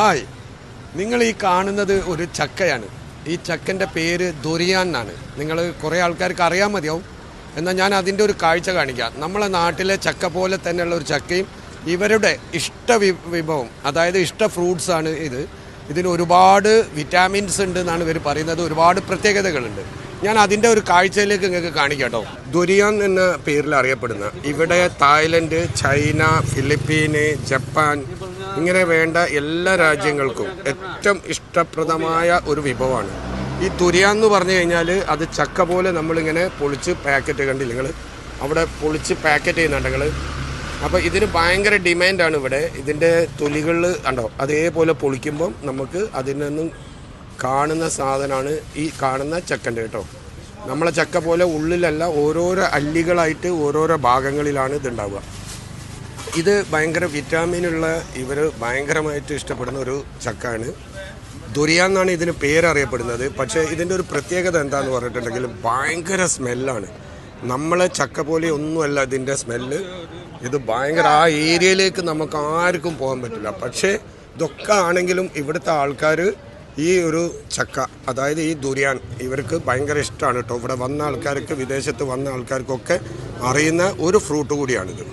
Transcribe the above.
Hi. നിങ്ങൾ ഈ കാണുന്നത് ഒരു ചക്കയാണ്. ഈ ചക്കന്റെ പേര് ദുരിയാൻ എന്നാണ്. നിങ്ങൾ കുറേ ആൾക്കാർക്ക് അറിയാൻ മതിയാവും. എന്നാൽ ഞാൻ അതിന്റെ ഒരു കാഴ്ച കാണിക്കാം. നമ്മളെ നാട്ടിലെ ചക്ക പോലെ തന്നെയുള്ള ഒരു ചക്കയും ഇവരുടെ ഇഷ്ട വിഭവം അതായത് ഇഷ്ട ഫ്രൂട്ട്സാണ് ഇത്. ഇതിന് ഒരുപാട് വിറ്റാമിൻസ് ഉണ്ട് എന്നാണ് ഇവർ പറയുന്നത്. ഒരുപാട് പ്രത്യേകതകളുണ്ട്. ഞാൻ അതിന്റെ ഒരു കാഴ്ചയിലേക്ക് നിങ്ങൾക്ക് കാണിക്കാം കേട്ടോ. ദുരിയാൻ എന്ന പേരിൽ അറിയപ്പെടുന്ന ഇവിടെ തായ്ലൻഡ് ചൈന ഫിലിപ്പീന് ജപ്പാൻ ഇങ്ങനെ വേണ്ട എല്ലാ രാജ്യങ്ങൾക്കും ഏറ്റവും ഇഷ്ടപ്രദമായ ഒരു വിഭവമാണ്. ഈ തുരിയാൻ എന്ന് പറഞ്ഞു കഴിഞ്ഞാൽ അത് ചക്ക പോലെ നമ്മളിങ്ങനെ പൊളിച്ച് പാക്കറ്റ് കണ്ടില്ല നിങ്ങൾ അവിടെ പൊളിച്ച് പാക്കറ്റ് ചെയ്യുന്നുണ്ട് നിങ്ങൾ അപ്പോൾ ഇതിന് ഭയങ്കര ഡിമാൻഡാണ് ഇവിടെ. ഇതിന്റെ തൊലികൾ ഉണ്ടോ അതേപോലെ പൊളിക്കുമ്പം നമുക്ക് അതിൽ നിന്നും കാണുന്ന സാധനമാണ് ഈ കാണുന്ന ചക്കന്റെ കേട്ടോ. നമ്മളെ ചക്ക പോലെ ഉള്ളിലല്ല ഓരോരോ അല്ലികളായിട്ട് ഓരോരോ ഭാഗങ്ങളിലാണ് ഇതുണ്ടാവുക. ഇത് ഭയങ്കര വിറ്റാമിനുള്ള ഇവർ ഭയങ്കരമായിട്ട് ഇഷ്ടപ്പെടുന്ന ഒരു ചക്കാണ്. ദുരിയ എന്നാണ് ഇതിന് പേരറിയപ്പെടുന്നത്. പക്ഷേ ഇതിന്റെ ഒരു പ്രത്യേകത എന്താന്ന് പറഞ്ഞിട്ടുണ്ടെങ്കിൽ ഭയങ്കര സ്മെല്ലാണ്. നമ്മളെ ചക്ക പോലെ ഒന്നുമല്ല ഇതിന്റെ സ്മെല്ല്. ഇത് ഭയങ്കര ആ ഏരിയയിലേക്ക് നമുക്ക് ആർക്കും പോകാൻ പറ്റില്ല. പക്ഷേ ഇതൊക്കെ ആണെങ്കിലും ഇവിടുത്തെ ആൾക്കാർ ഈ ഒരു ചക്ക അതായത് ഈ ദുരിയാൻ ഇവർക്ക് ഭയങ്കര ഇഷ്ടമാണ് കേട്ടോ ഇവിടെ വന്ന ആൾക്കാർക്ക് വിദേശത്ത് വന്ന ആൾക്കാർക്കൊക്കെ അറിയുന്ന ഒരു ഫ്രൂട്ട് കൂടിയാണിത്.